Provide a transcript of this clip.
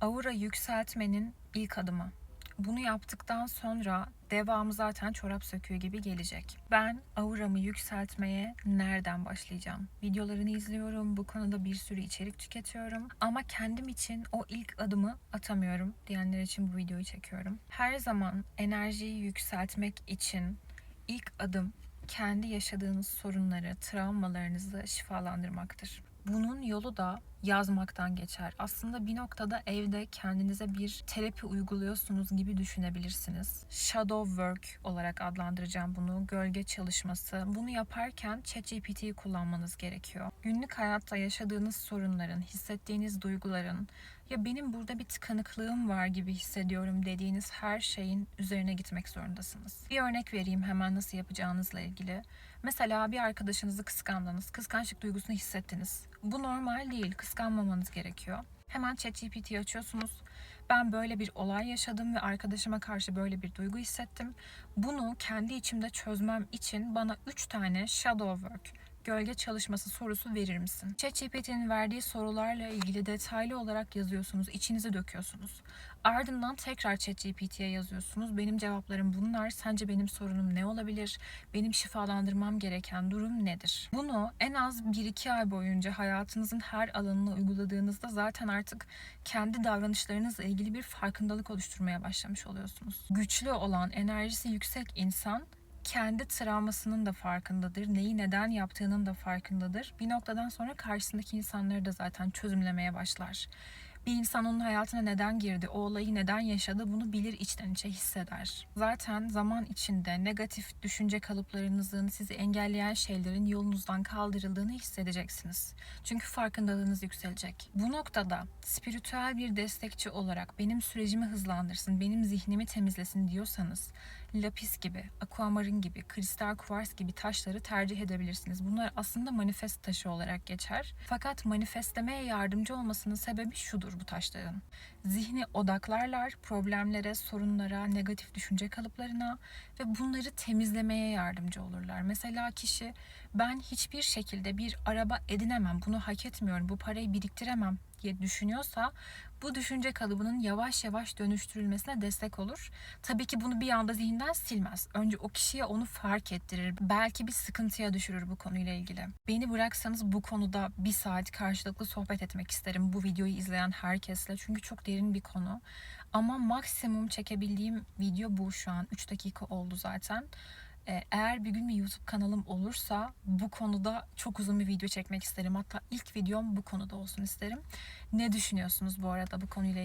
Aura yükseltmenin ilk adımı. Bunu yaptıktan sonra devamı zaten çorap söküğü gibi gelecek. Ben auramı yükseltmeye nereden başlayacağım? Videolarını izliyorum, bu konuda bir sürü içerik tüketiyorum ama kendim için o ilk adımı atamıyorum diyenler için bu videoyu çekiyorum. Her zaman enerjiyi yükseltmek için ilk adım kendi yaşadığınız sorunları, travmalarınızı şifalandırmaktır. Bunun yolu da yazmaktan geçer. Aslında bir noktada evde kendinize bir terapi uyguluyorsunuz gibi düşünebilirsiniz. Shadow work olarak adlandıracağım bunu. Gölge çalışması. Bunu yaparken ChatGPT'yi kullanmanız gerekiyor. Günlük hayatta yaşadığınız sorunların, hissettiğiniz duyguların, ya benim burada bir tıkanıklığım var gibi hissediyorum dediğiniz her şeyin üzerine gitmek zorundasınız. Bir örnek vereyim hemen nasıl yapacağınızla ilgili. Mesela bir arkadaşınızı kıskandınız, kıskançlık duygusunu hissettiniz. Bu normal değil, kıskanmamanız gerekiyor. Hemen ChatGPT'yi açıyorsunuz. Ben böyle bir olay yaşadım ve arkadaşıma karşı böyle bir duygu hissettim. Bunu kendi içimde çözmem için bana 3 tane shadow work, gölge çalışması sorusu verir misin? ChatGPT'nin verdiği sorularla ilgili detaylı olarak yazıyorsunuz, içinizi döküyorsunuz. Ardından tekrar ChatGPT'ye yazıyorsunuz. Benim cevaplarım bunlar. Sence benim sorunum ne olabilir? Benim şifalandırmam gereken durum nedir? Bunu en az 1-2 ay boyunca hayatınızın her alanına uyguladığınızda zaten artık kendi davranışlarınızla ilgili bir farkındalık oluşturmaya başlamış oluyorsunuz. Güçlü olan, enerjisi yüksek insan kendi travmasının da farkındadır. Neyi neden yaptığının da farkındadır. Bir noktadan sonra karşısındaki insanları da zaten çözümlemeye başlar. Bir insan onun hayatına neden girdi, o olayı neden yaşadı bunu bilir içten içe hisseder. Zaten zaman içinde negatif düşünce kalıplarınızın sizi engelleyen şeylerin yolunuzdan kaldırıldığını hissedeceksiniz. Çünkü farkındalığınız yükselecek. Bu noktada spiritüel bir destekçi olarak benim sürecimi hızlandırsın, benim zihnimi temizlesin diyorsanız lapis gibi, aquamarin gibi, kristal kuvars gibi taşları tercih edebilirsiniz. Bunlar aslında manifest taşı olarak geçer. Fakat manifestlemeye yardımcı olmasının sebebi şudur bu taşların. Zihni odaklarlar, problemlere, sorunlara, negatif düşünce kalıplarına ve bunları temizlemeye yardımcı olurlar. Mesela kişi ben hiçbir şekilde bir araba edinemem, bunu hak etmiyorum, bu parayı biriktiremem diye düşünüyorsa bu düşünce kalıbının yavaş yavaş dönüştürülmesine destek olur. Tabii ki bunu bir anda zihinden silmez. Önce o kişiye onu fark ettirir. Belki bir sıkıntıya düşürür bu konuyla ilgili. Beni bıraksanız bu konuda bir saat karşılıklı sohbet etmek isterim bu videoyu izleyen herkesle. Çünkü çok derin bir konu. Ama maksimum çekebildiğim video bu şu an. 3 dakika oldu zaten. Ee, Eğer bir gün bir YouTube kanalım olursa bu konuda çok uzun bir video çekmek isterim. Hatta ilk videom bu konuda olsun isterim. Ne düşünüyorsunuz bu arada bu konuyla?